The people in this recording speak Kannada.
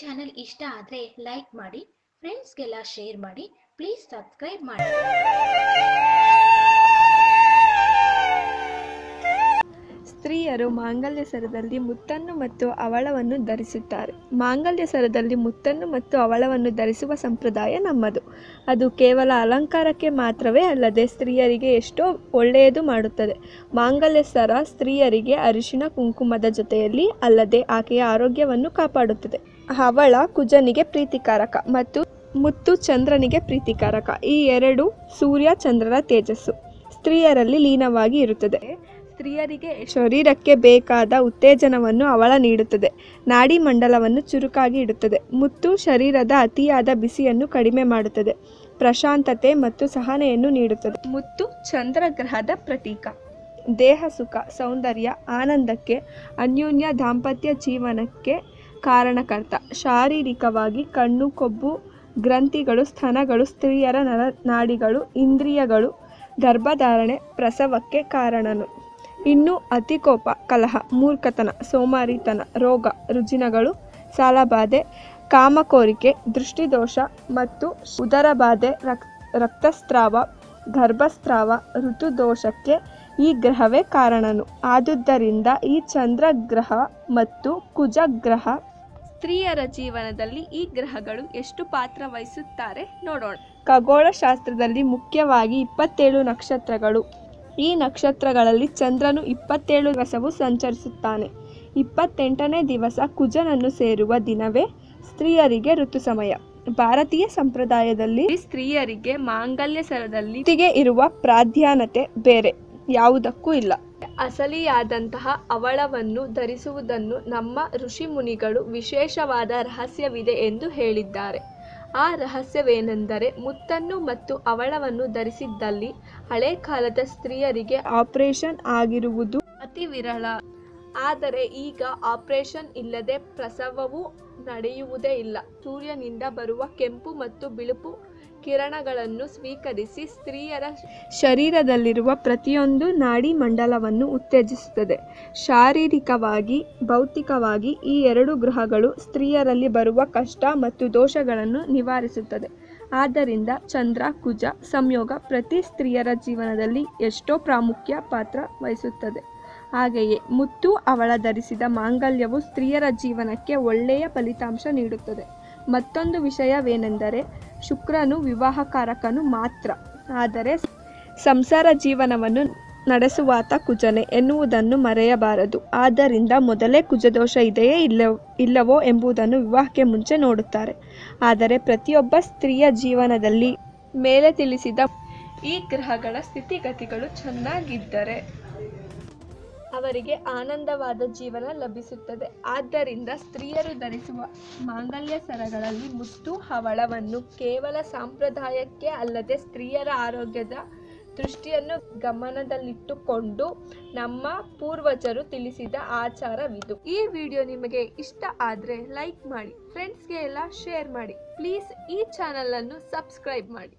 ಚಾನೆಲ್ ಇಷ್ಟ ಆದರೆ ಲೈಕ್ ಮಾಡಿ ಫ್ರೆಂಡ್ಸ್ಗೆಲ್ಲ ಶೇರ್ ಮಾಡಿ ಪ್ಲೀಸ್ ಸಬ್ಸ್ಕ್ರೈಬ್ ಮಾಡಿ. ಸ್ತ್ರೀಯರು ಮಾಂಗಲ್ಯ ಸರದಲ್ಲಿ ಮುತ್ತನ್ನು ಮತ್ತು ಅವಳವನ್ನು ಧರಿಸುತ್ತಾರೆ. ಮಾಂಗಲ್ಯ ಸರದಲ್ಲಿ ಮುತ್ತನ್ನು ಮತ್ತು ಅವಳವನ್ನು ಧರಿಸುವ ಸಂಪ್ರದಾಯ ನಮ್ಮದು. ಅದು ಕೇವಲ ಅಲಂಕಾರಕ್ಕೆ ಮಾತ್ರವೇ ಅಲ್ಲದೆ ಸ್ತ್ರೀಯರಿಗೆ ಎಷ್ಟೋ ಒಳ್ಳೆಯದು ಮಾಡುತ್ತದೆ. ಮಾಂಗಲ್ಯ ಸರ ಸ್ತ್ರೀಯರಿಗೆ ಅರಿಶಿನ ಕುಂಕುಮದ ಜೊತೆಯಲ್ಲಿ ಅಲ್ಲದೆ ಆಕೆಯ ಆರೋಗ್ಯವನ್ನು ಕಾಪಾಡುತ್ತದೆ. ಅವಳ ಕುಜನಿಗೆ ಪ್ರೀತಿಕಾರಕ ಮತ್ತು ಮುತ್ತು ಚಂದ್ರನಿಗೆ ಪ್ರೀತಿಕಾರಕ. ಈ ಎರಡು ಸೂರ್ಯ ಚಂದ್ರರ ತೇಜಸ್ಸು. ಸ್ತ್ರೀಯರಲ್ಲಿ ಲೀನವಾಗಿ ಇರುತ್ತದೆ. ಸ್ತ್ರೀಯರಿಗೆ ಶರೀರಕ್ಕೆ ಬೇಕಾದ ಉತ್ತೇಜನವನ್ನು ಅವಳ ನೀಡುತ್ತದೆ. ನಾಡಿ ಮಂಡಲವನ್ನು ಚುರುಕಾಗಿ ಇಡುತ್ತದೆ. ಮುತ್ತು ಶರೀರದ ಅತಿಯಾದ ಬಿಸಿಯನ್ನು ಕಡಿಮೆ ಮಾಡುತ್ತದೆ. ಪ್ರಶಾಂತತೆ ಮತ್ತು ಸಹನೆಯನ್ನು ನೀಡುತ್ತದೆ. ಮುತ್ತು ಚಂದ್ರಗ್ರಹದ ಪ್ರತೀಕ. ದೇಹ ಸುಖ, ಸೌಂದರ್ಯ, ಆನಂದಕ್ಕೆ, ಅನ್ಯೋನ್ಯ ದಾಂಪತ್ಯ ಜೀವನಕ್ಕೆ ಕಾರಣಕರ್ತ. ಶಾರೀರಿಕವಾಗಿ ಕಣ್ಣು, ಕೊಬ್ಬು, ಗ್ರಂಥಿಗಳು, ಸ್ತನಗಳು, ಸ್ತ್ರೀಯರ ನರ ನಾಡಿಗಳು, ಇಂದ್ರಿಯಗಳು, ಗರ್ಭಧಾರಣೆ, ಪ್ರಸವಕ್ಕೆ ಕಾರಣನು. ಇನ್ನು ಅತಿಕೋಪ, ಕಲಹ, ಮೂರ್ಖತನ, ಸೋಮಾರಿತನ, ರೋಗ, ರುಜಿನಗಳು, ಸಾಲಬಾಧೆ, ಕಾಮಕೋರಿಕೆ, ದೃಷ್ಟಿದೋಷ ಮತ್ತು ಉದರಬಾಧೆ, ರಕ್, ರಕ್ತಸ್ರಾವ, ಗರ್ಭಸ್ರಾವ, ಋತುದೋಷಕ್ಕೆ ಈ ಗ್ರಹವೇ ಕಾರಣನು. ಆದುದರಿಂದ ಈ ಚಂದ್ರಗ್ರಹ ಮತ್ತು ಕುಜಗ್ರಹ ಸ್ತ್ರೀಯರ ಜೀವನದಲ್ಲಿ ಈ ಗ್ರಹಗಳು ಎಷ್ಟು ಪಾತ್ರ ವಹಿಸುತ್ತಾರೆ ನೋಡೋಣ. ಖಗೋಳಶಾಸ್ತ್ರದಲ್ಲಿ ಮುಖ್ಯವಾಗಿ ಇಪ್ಪತ್ತೇಳು ನಕ್ಷತ್ರಗಳು. ಈ ನಕ್ಷತ್ರಗಳಲ್ಲಿ ಚಂದ್ರನು ಇಪ್ಪತ್ತೇಳು ದಿವಸವೂ ಸಂಚರಿಸುತ್ತಾನೆ. ಇಪ್ಪತ್ತೆಂಟನೇ ದಿವಸ ಕುಜನನ್ನು ಸೇರುವ ದಿನವೇ ಸ್ತ್ರೀಯರಿಗೆ ಋತು ಸಮಯ. ಭಾರತೀಯ ಸಂಪ್ರದಾಯದಲ್ಲಿ ಸ್ತ್ರೀಯರಿಗೆ ಮಾಂಗಲ್ಯ ಸರದಲ್ಲಿ ಇರುವ ಪ್ರಾಧಾನ್ಯತೆ ಬೇರೆ, ಯಾವುದಕ್ಕೂ ಇಲ್ಲ. ಅಸಲಿಯಾದಂತಹ ಅವಳವನ್ನು ಧರಿಸುವುದನ್ನು ನಮ್ಮ ಋಷಿ ಮುನಿಗಳು ವಿಶೇಷವಾದ ರಹಸ್ಯವಿದೆ ಎಂದು ಹೇಳಿದ್ದಾರೆ. ಆ ರಹಸ್ಯವೇನೆಂದರೆ ಮುತ್ತನ್ನು ಮತ್ತು ಅವಳವನ್ನು ಧರಿಸಿದ್ದಲ್ಲಿ ಹಳೆ ಕಾಲದ ಸ್ತ್ರೀಯರಿಗೆ ಆಪರೇಷನ್ ಆಗಿರುವುದು ಅತಿ ವಿರಳ. ಆದರೆ ಈಗ ಆಪರೇಷನ್ ಇಲ್ಲದೆ ಪ್ರಸವವೂ ನಡೆಯುವುದೇ ಇಲ್ಲ. ಸೂರ್ಯನಿಂದ ಬರುವ ಕೆಂಪು ಮತ್ತು ಬಿಳುಪು ಕಿರಣಗಳನ್ನು ಸ್ವೀಕರಿಸಿ ಸ್ತ್ರೀಯರ ಶರೀರದಲ್ಲಿರುವ ಪ್ರತಿಯೊಂದು ನಾಡಿ ಮಂಡಲವನ್ನು ಉತ್ತೇಜಿಸುತ್ತದೆ. ಶಾರೀರಿಕವಾಗಿ, ಭೌತಿಕವಾಗಿ ಈ ಎರಡು ಗ್ರಹಗಳು ಸ್ತ್ರೀಯರಲ್ಲಿ ಬರುವ ಕಷ್ಟ ಮತ್ತು ದೋಷಗಳನ್ನು ನಿವಾರಿಸುತ್ತದೆ. ಆದ್ದರಿಂದ ಚಂದ್ರ, ಕುಜ ಸಂಯೋಗ ಪ್ರತಿ ಸ್ತ್ರೀಯರ ಜೀವನದಲ್ಲಿ ಎಷ್ಟೋ ಪ್ರಾಮುಖ್ಯ ಪಾತ್ರ ವಹಿಸುತ್ತದೆ. ಹಾಗೆಯೇ ಮುತ್ತು ಅವಳ ಧರಿಸಿದ ಮಾಂಗಲ್ಯವು ಸ್ತ್ರೀಯರ ಜೀವನಕ್ಕೆ ಒಳ್ಳೆಯ ಫಲಿತಾಂಶ ನೀಡುತ್ತದೆ. ಮತ್ತೊಂದು ವಿಷಯವೇನೆಂದರೆ ಶುಕ್ರನು ವಿವಾಹಕಾರಕನು ಮಾತ್ರ. ಆದರೆ ಸಂಸಾರ ಜೀವನವನ್ನು ನಡೆಸುವಾತ ಕುಜನೆ ಎನ್ನುವುದನ್ನು ಮರೆಯಬಾರದು. ಆದ್ದರಿಂದ ಮೊದಲೇ ಕುಜದೋಷ ಇದೆಯೇ ಇಲ್ಲ, ಇಲ್ಲವೋ ಎಂಬುದನ್ನು ವಿವಾಹಕ್ಕೆ ಮುಂಚೆ ನೋಡುತ್ತಾರೆ. ಆದರೆ ಪ್ರತಿಯೊಬ್ಬ ಸ್ತ್ರೀಯ ಜೀವನದಲ್ಲಿ ಮೇಲೆ ತಿಳಿಸಿದ ಈ ಗ್ರಹಗಳ ಸ್ಥಿತಿಗತಿಗಳು ಚೆನ್ನಾಗಿದ್ದರೆ ಅವರಿಗೆ ಆನಂದವಾದ ಜೀವನ ಲಭಿಸುತ್ತದೆ. ಆದ್ದರಿಂದ ಸ್ತ್ರೀಯರು ಧರಿಸುವ ಮಾಂಗಲ್ಯ ಸರಗಳಲ್ಲಿ ಮುತ್ತು ಹವಳವನ್ನು ಕೇವಲ ಸಾಂಪ್ರದಾಯಕ್ಕೆ ಅಲ್ಲದೆ ಸ್ತ್ರೀಯರ ಆರೋಗ್ಯದ ದೃಷ್ಟಿಯನ್ನು ಗಮನದಲ್ಲಿಟ್ಟುಕೊಂಡು ನಮ್ಮ ಪೂರ್ವಜರು ತಿಳಿಸಿದ ಆಚಾರವಿದು. ಈ ವಿಡಿಯೋ ನಿಮಗೆ ಇಷ್ಟ ಆದರೆ ಲೈಕ್ ಮಾಡಿ ಫ್ರೆಂಡ್ಸ್ಗೆ ಎಲ್ಲ ಶೇರ್ ಮಾಡಿ. ಪ್ಲೀಸ್ ಈ ಚಾನಲನ್ನು ಸಬ್ಸ್ಕ್ರೈಬ್ ಮಾಡಿ.